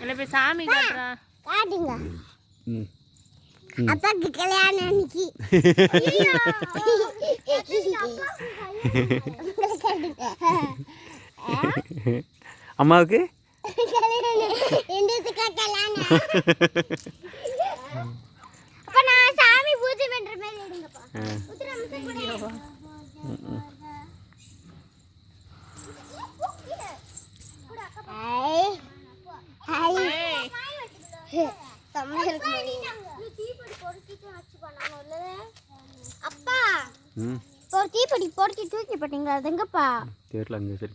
இல்லை போய் சாமி காட்டுறா காட்டுங்க அப்பாக்கு கல்யாணம் அன்னைக்கு. அம்மாவுக்கு? சாமி பூஜை பண்ற மாதிரி எடுங்கப்பா. அப்பா ம். ஒரு தீப்பெட்டி பொறுக்கி தூக்கி போட்டீங்களா? அது எங்கப்பா? தெரியல அங்கே சரி.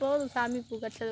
போதும் சாமி பூ கட்டது